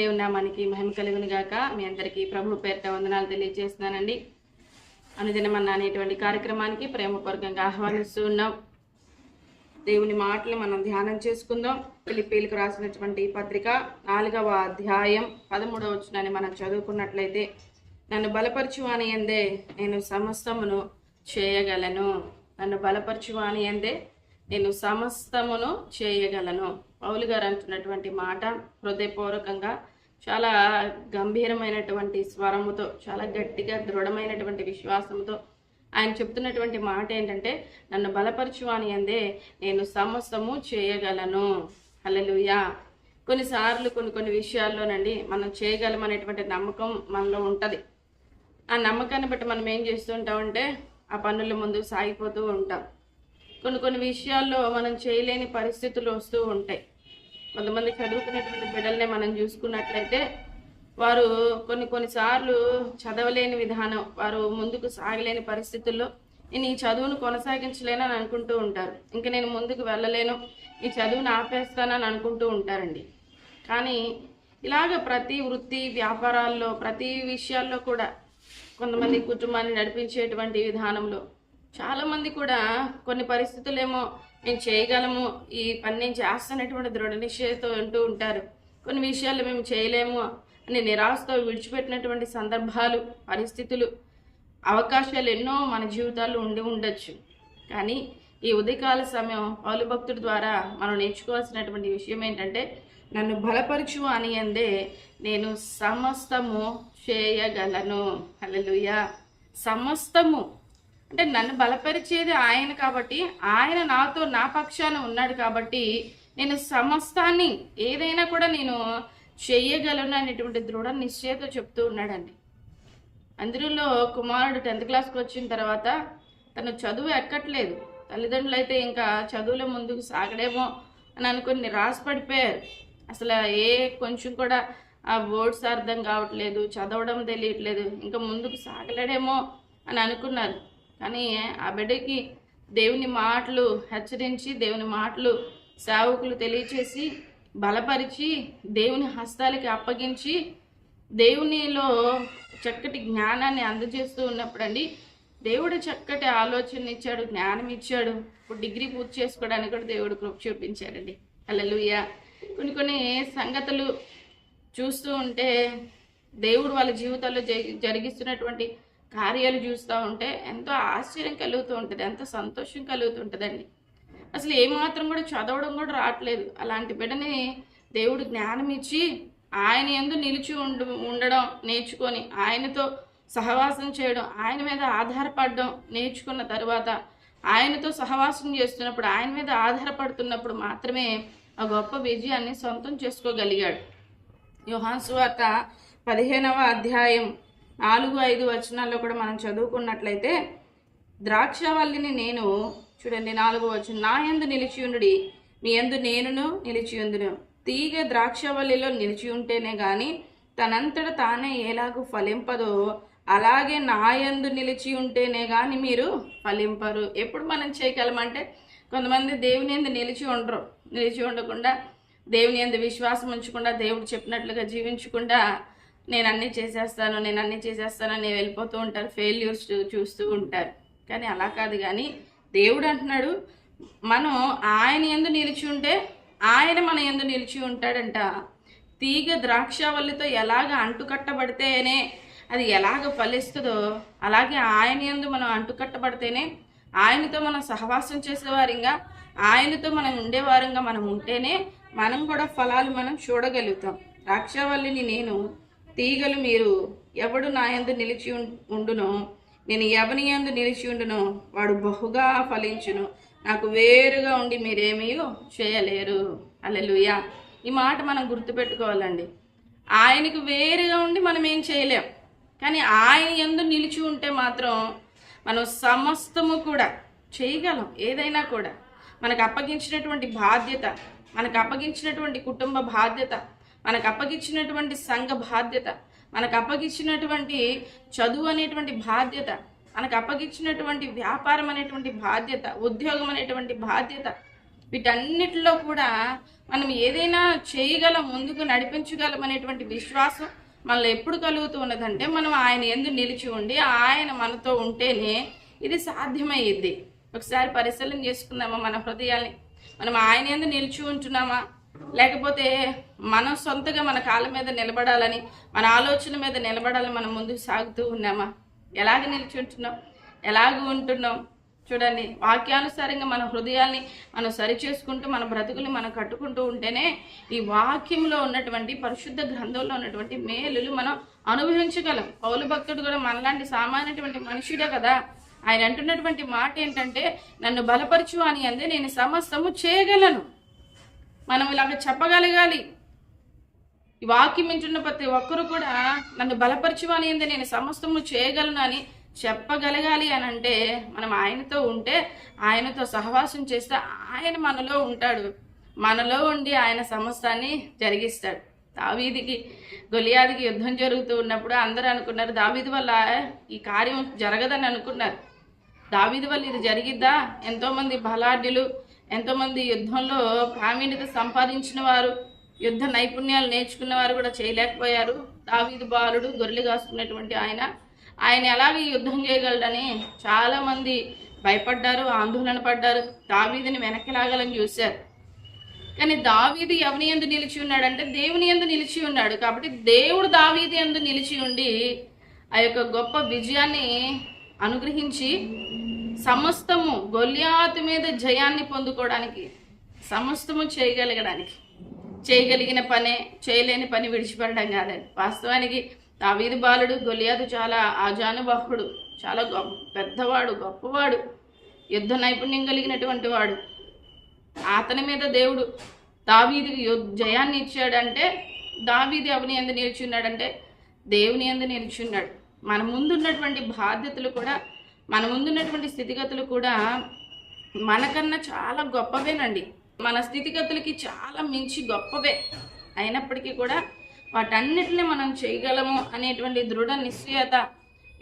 దేవుని నామానికి మహిమ కలుగును గాక. మీ అందరికీ ప్రభు పేరిట వందనాలు తెలియజేస్తున్నానండి. అనుదినమన్న అనేటువంటి కార్యక్రమానికి ప్రేమపూర్వకంగా ఆహ్వానిస్తూ ఉన్నాం. దేవుని మాటలు మనం ధ్యానం చేసుకుందాం. ఫిలిప్పీలకు రాసినటువంటి పత్రిక నాలుగవ అధ్యాయం పదమూడవ వచనాన్ని మనం చదువుకున్నట్లయితే నన్ను బలపరచువాని ఎందే నేను సమస్తమును చేయగలను. నన్ను బలపరచువాని ఎందే నేను సమస్తమును చేయగలను. పౌలు గారు అంటున్నటువంటి మాట హృదయపూర్వకంగా చాలా గంభీరమైనటువంటి స్వరముతో చాలా గట్టిగా దృఢమైనటువంటి విశ్వాసంతో ఆయన చెప్తున్నటువంటి మాట ఏంటంటే నన్ను బలపరచు అని అందే నేను సమస్తము చేయగలను. అలలుయా కొన్నిసార్లు కొన్ని కొన్ని విషయాల్లోనండి మనం చేయగలం అనేటువంటి నమ్మకం మనలో ఉంటుంది. ఆ నమ్మకాన్ని బట్టి మనం ఏం చేస్తుంటామంటే ఆ పనుల ముందుకు సాగిపోతూ ఉంటాం. కొన్ని కొన్ని విషయాల్లో మనం చేయలేని పరిస్థితులు వస్తూ ఉంటాయి. కొంతమంది చదువుకునేటువంటి బిడ్డలనే మనం చూసుకున్నట్లయితే వారు కొన్ని కొన్నిసార్లు చదవలేని విధానం వారు ముందుకు సాగలేని పరిస్థితుల్లో నేను ఈ చదువును కొనసాగించలేనని అనుకుంటూ ఉంటారు. ఇంకా నేను ముందుకు వెళ్ళలేను ఈ చదువును ఆపేస్తానని అనుకుంటూ ఉంటారండి. కానీ ఇలాగ ప్రతి వృత్తి వ్యాపారాల్లో ప్రతి విషయాల్లో కూడా కొంతమంది కుటుంబాన్ని నడిపించేటువంటి విధానంలో చాలామంది కూడా కొన్ని పరిస్థితులేమో మేము చేయగలము ఈ పని నేను చేస్తున్నటువంటి దృఢ నిశ్చయతో అంటూ ఉంటారు. కొన్ని విషయాలు మేము చేయలేము అని నిరాశతో విడిచిపెట్టినటువంటి సందర్భాలు పరిస్థితులు అవకాశాలు ఎన్నో మన జీవితాల్లో ఉండి ఉండొచ్చు. కానీ ఈ ఉదయకాల సమయం పౌలు భక్తుడి ద్వారా మనం నేర్చుకోవాల్సినటువంటి విషయం ఏంటంటే నన్ను బలపరచు అని అందే నేను సమస్తము చేయగలను. హల్లెలూయా. సమస్తము అంటే నన్ను బలపరిచేది ఆయన కాబట్టి ఆయన నాతో నా పక్షాన ఉన్నాడు కాబట్టి నేను సమస్తాన్ని ఏదైనా కూడా నేను చెయ్యగలను అనేటువంటి దృఢ నిశ్చయత చెప్తూ ఉన్నాడండి. అందులో కుమారుడు టెన్త్ క్లాస్కి వచ్చిన తర్వాత తను చదువు ఎక్కట్లేదు. తల్లిదండ్రులు అయితే ఇంకా చదువులో ముందుకు సాగడేమో అని అనుకుని నిరాశపడిపోయారు. అసలు ఏ కొంచెం కూడా ఆ వర్డ్స్ అర్థం కావట్లేదు చదవడం తెలియట్లేదు ఇంకా ముందుకు సాగలేడేమో అని అనుకున్నారు. కానీ ఆ బిడ్డకి దేవుని మాటలు హెచ్చరించి దేవుని మాటలు సేవకులు తెలియచేసి బలపరిచి దేవుని హస్తాలకి అప్పగించి దేవునిలో చక్కటి జ్ఞానాన్ని అందజేస్తూ ఉన్నప్పుడండి దేవుడు చక్కటి ఆలోచన ఇచ్చాడు జ్ఞానం ఇచ్చాడు ఇప్పుడు డిగ్రీ పూర్తి చేసుకోవడానికి కూడా దేవుడు కృప చూపించాడండి. అల్లెలుయ్య కొన్ని కొన్ని సంగతులు చూస్తూ ఉంటే దేవుడు వాళ్ళ జీవితాల్లో జరిగిస్తున్నటువంటి కార్యాలు చూస్తూ ఉంటే ఎంతో ఆశ్చర్యం కలుగుతూ ఉంటుంది ఎంతో సంతోషం కలుగుతుంటుందండి అసలు ఏమాత్రం కూడా చదవడం కూడా రావట్లేదు. అలాంటి బిడ్డని దేవుడు జ్ఞానం ఇచ్చి ఆయన ఎందు నిలిచి ఉండు ఉండడం నేర్చుకొని ఆయనతో సహవాసం చేయడం ఆయన మీద ఆధారపడడం నేర్చుకున్న తర్వాత ఆయనతో సహవాసం చేస్తున్నప్పుడు ఆయన మీద ఆధారపడుతున్నప్పుడు మాత్రమే ఆ గొప్ప విజయాన్ని సొంతం చేసుకోగలిగాడు. యోహాన్ వార్త పదిహేనవ అధ్యాయం నాలుగు ఐదు వచనాల్లో కూడా మనం చదువుకున్నట్లయితే ద్రాక్షవల్లిని నేను చూడండి నాలుగు వచనం నా యందు నిలిచి ఉండుడి మీ ఎందు నేనును నిలిచి ఉందును తీగ ద్రాక్షవల్లిలో నిలిచి ఉంటేనే కానీ తనంతట తానే ఎలాగూ ఫలింపదో అలాగే నా యందు నిలిచి ఉంటేనే కానీ మీరు ఫలింపరు. ఎప్పుడు మనం చేయగలమంటే కొంతమంది దేవుని ఎందు నిలిచి ఉండరు. నిలిచి ఉండకుండా దేవుని ఎందు విశ్వాసం ఉంచకుండా దేవుడు చెప్పినట్లుగా జీవించకుండా నేను అన్నీ చేసేస్తాను నేను అన్నీ చేసేస్తాను అని వెళ్ళిపోతూ ఉంటారు. ఫెయిల్యూర్స్ చూస్తూ ఉంటారు. కానీ అలా కాదు కానీ దేవుడు అంటున్నాడు మనం ఆయన ఎందు నిలిచి ఉంటే ఆయన మన ఎందు నిలిచి ఉంటాడంట. తీగ ద్రాక్షవల్లితో ఎలాగ అంటుకట్టబడితేనే అది ఎలాగ ఫలిస్తుందో అలాగే ఆయన ఎందు మనం అంటుకట్టబడితేనే ఆయనతో మనం సహవాసం చేసేవారంగా ఆయనతో మనం ఉండేవారంగా మనం ఉంటేనే మనం కూడా ఫలాలు మనం చూడగలుగుతాం. ద్రాక్షవల్లిని నేను తీగలు మీరు ఎవడు నా యందు నిలిచి ఉండును ఉండునో నేను ఎవని యందు నిలిచి ఉండునో వాడు బహుగా ఫలించును. నాకు వేరుగా ఉండి మీరేమీ చేయలేరు. అల్లెలుయా ఈ మాట మనం గుర్తుపెట్టుకోవాలండి. ఆయనకు వేరుగా ఉండి మనం ఏం చేయలేం. కానీ ఆయన ఎందు నిలిచి ఉంటే మాత్రం మనం సమస్తము కూడా చేయగలం ఏదైనా కూడా. మనకు అప్పగించినటువంటి బాధ్యత మనకు అప్పగించినటువంటి కుటుంబ బాధ్యత మనకు అప్పగిచ్చినటువంటి సంఘ బాధ్యత మనకు అప్పగిచ్చినటువంటి చదువు అనేటువంటి బాధ్యత మనకు అప్పగిచ్చినటువంటి వ్యాపారం అనేటువంటి బాధ్యత ఉద్యోగం అనేటువంటి బాధ్యత వీటన్నిటిలో కూడా మనం ఏదైనా చేయగలం ముందుకు నడిపించగలం అనేటువంటి విశ్వాసం మనలో ఎప్పుడు కలుగుతూ ఉన్నదంటే మనం ఆయన ఎందు నిలిచి ఉండి ఆయన మనతో ఉంటేనే ఇది సాధ్యమయ్యేది ఒకసారి పరిశీలన చేసుకుందామా మన హృదయాల్ని? మనం ఆయన ఎందు నిలిచి ఉంటున్నామా? లేకపోతే మనం సొంతగా మన కాళ్ళ మీద నిలబడాలని మన ఆలోచన మీద నిలబడాలని మనం ముందుకు సాగుతూ ఉన్నామా? ఎలాగ నిలిచి ఉంటున్నాం ఎలాగ ఉంటున్నాం? చూడండి వాక్యానుసారంగా మన హృదయాల్ని మనం సరిచేసుకుంటూ మన బ్రతుకుని మనం కట్టుకుంటూ ఉంటేనే ఈ వాక్యంలో ఉన్నటువంటి పరిశుద్ధ గ్రంథంలో ఉన్నటువంటి మేలులు మనం అనుభవించగలం. పౌలు భక్తుడు కూడా మనలాంటి సామాన్యటువంటి మనుషుడే కదా. ఆయన అంటున్నటువంటి మాట ఏంటంటే నన్ను బలపరచు అని అందే నేను సమస్తము చేయగలను. మనం ఇలాగ చెప్పగలగాలి. ఈ వాక్యం వింటున్న ప్రతి ఒక్కరు కూడా నన్ను బలపరచు అని నేను సమస్తము చేయగలను అని చెప్పగలగాలి అని అంటే మనం ఆయనతో ఉంటే ఆయనతో సహవాసం చేస్తే ఆయన మనలో ఉంటాడు. మనలో ఉండి ఆయన సమస్తాన్ని జరిగిస్తాడు. దావీదికి గొలియాదికి యుద్ధం జరుగుతూ ఉన్నప్పుడు అందరూ అనుకున్నారు దావీది వల్ల ఈ కార్యం జరగదని అనుకున్నారు. దావీది వల్ల ఇది జరిగిద్దా? ఎంతోమంది బలాఢ్యులు ఎంతోమంది యుద్ధంలో ప్రావీణ్యత సంపాదించిన వారు యుద్ధ నైపుణ్యాలు నేర్చుకున్న వారు కూడా చేయలేకపోయారు. దావీదు బాలుడు గొర్రెలు కాసుకున్నటువంటి ఆయన ఆయన ఎలాగ యుద్ధం చేయగలడని చాలామంది భయపడ్డారు ఆందోళన పడ్డారు. దావీదిని వెనక్కి లాగాలని చూశారు. కానీ దావీది ఎవని ఎందు నిలిచి ఉన్నాడంటే దేవుని ఎందు నిలిచి ఉన్నాడు. కాబట్టి దేవుడు దావీది ఎందు నిలిచి ఉండి ఆ యొక్క గొప్ప విజయాన్ని అనుగ్రహించి సమస్తము గొల్యాతు మీద జయాన్ని పొందుకోవడానికి సమస్తము చేయగలగడానికి చేయగలిగిన పనే చేయలేని పని విడిచిపెట్టడం కాదండి. వాస్తవానికి దావీదు బాలుడు గొలియాదు చాలా ఆజానుబాహుడు చాలా గొప్ప పెద్దవాడు గొప్పవాడు యుద్ధ నైపుణ్యం కలిగినటువంటి వాడు. అతని మీద దేవుడు దావీదికి జయాన్ని ఇచ్చాడంటే దావీది ఎవని ఎందు నిలిచున్నాడంటే దేవుని ఎందు నిలిచి ఉన్నాడు. మన ముందున్నటువంటి బాధ్యతలు కూడా మన ముందున్నటువంటి స్థితిగతులు కూడా మనకన్నా చాలా గొప్పవేనండి. మన స్థితిగతులకి చాలా మించి గొప్పవే. అయినప్పటికీ కూడా వాటన్నిటిని మనం చేయగలము అనేటువంటి దృఢ నిశ్చయత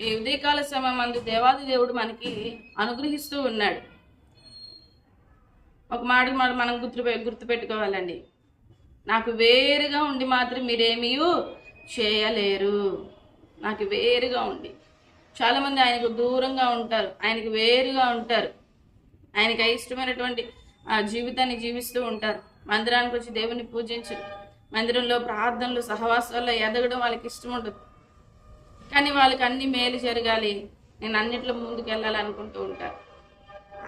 ఈ ఉదయకాల సమయం అందు దేవాది దేవుడు మనకి అనుగ్రహిస్తూ ఉన్నాడు. ఒక మాట మాట మనం గుర్తు గుర్తుపెట్టుకోవాలండి. నాకు వేరుగా ఉండి మాత్రం మీరేమీ చేయలేరు. నాకు వేరుగా ఉండి. చాలామంది ఆయనకు దూరంగా ఉంటారు ఆయనకు వేరుగా ఉంటారు. ఆయనకి ఇష్టమైనటువంటి ఆ జీవితాన్ని జీవిస్తూ ఉంటారు. మందిరానికి వచ్చి దేవుని పూజించరు. మందిరంలో ప్రార్థనలు సహవాసాల్లో ఎదగడం వాళ్ళకి ఇష్టం ఉండదు కానీ వాళ్ళకి అన్ని మేలు జరగాలి. నేను అన్నిట్లో ముందుకు వెళ్ళాలి అనుకుంటూ ఉంటారు.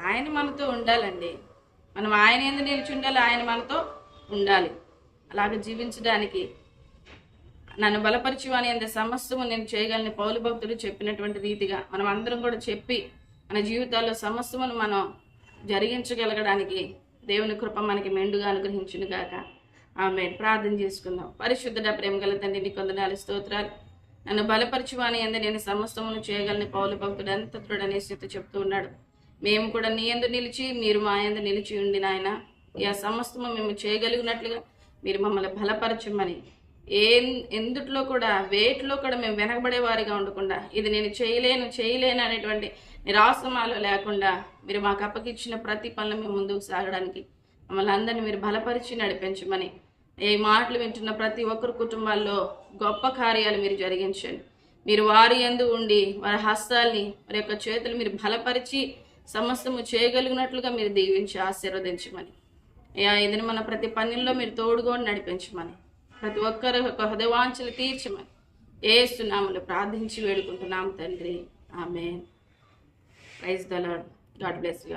ఆయన మనతో ఉండాలండి. మనం ఆయన ఎందుకు నిలిచి ఉండాలి ఆయన మనతో ఉండాలి. అలాగ జీవించడానికి నన్ను బలపరచు అని అంత సమస్తము నేను చేయగలని పౌలు భక్తులు చెప్పినటువంటి రీతిగా మనం అందరం కూడా చెప్పి మన జీవితాల్లో సమస్తమును మనం జరిగించగలగడానికి దేవుని కృప మనకి మెండుగా అనుగ్రహించును గాక. ఆమె ప్రార్థన చేసుకుందాం. పరిశుద్ధ ప్రేమ గల తండ్రి నీ కొందనాలు స్తోత్రాలు. నన్ను బలపరచు అని అందు నేను సమస్తమును చేయగలని పౌలు భక్తుడు ఎంత దృఢ స్థితి చెప్తూ ఉన్నాడు. మేము కూడా నీ ఎందు నిలిచి మీరు మా ఎందు నిలిచి ఉండి నాయన. ఈ సమస్తము మేము చేయగలిగినట్లుగా మీరు మమ్మల్ని బలపరచమని ఏ ఎందుట్లో కూడా వేట్లో కూడా మేము వెనకబడే వారిగా ఉండకుండా ఇది నేను చేయలేను చేయలేను అనేటువంటి నిరాశమాలు లేకుండా మీరు మాకు అప్పగిచ్చిన ప్రతి పనులు మేము ముందుకు సాగడానికి మమ్మల్ని అందరినీ మీరు బలపరిచి నడిపించమని ఈ మాటలు వింటున్న ప్రతి ఒక్కరి కుటుంబాల్లో గొప్ప కార్యాలు మీరు జరిగించండి. మీరు వారి ఎందు ఉండి వారి హస్తాల్ని వారి యొక్క చేతులు మీరు బలపరిచి సమస్తము చేయగలిగినట్లుగా మీరు దీవించి ఆశీర్వదించమని. అయ్యా ఇది మన ప్రతి పనుల్లో మీరు తోడుగా నడిపించమని. ప్రతి ఒక్కరి యొక్క హృదయవాంఛలు తీర్చమని ఏస్తున్నాములు ప్రార్థించి వేడుకుంటున్నాం తండ్రి. ఆమె praise the Lord God bless you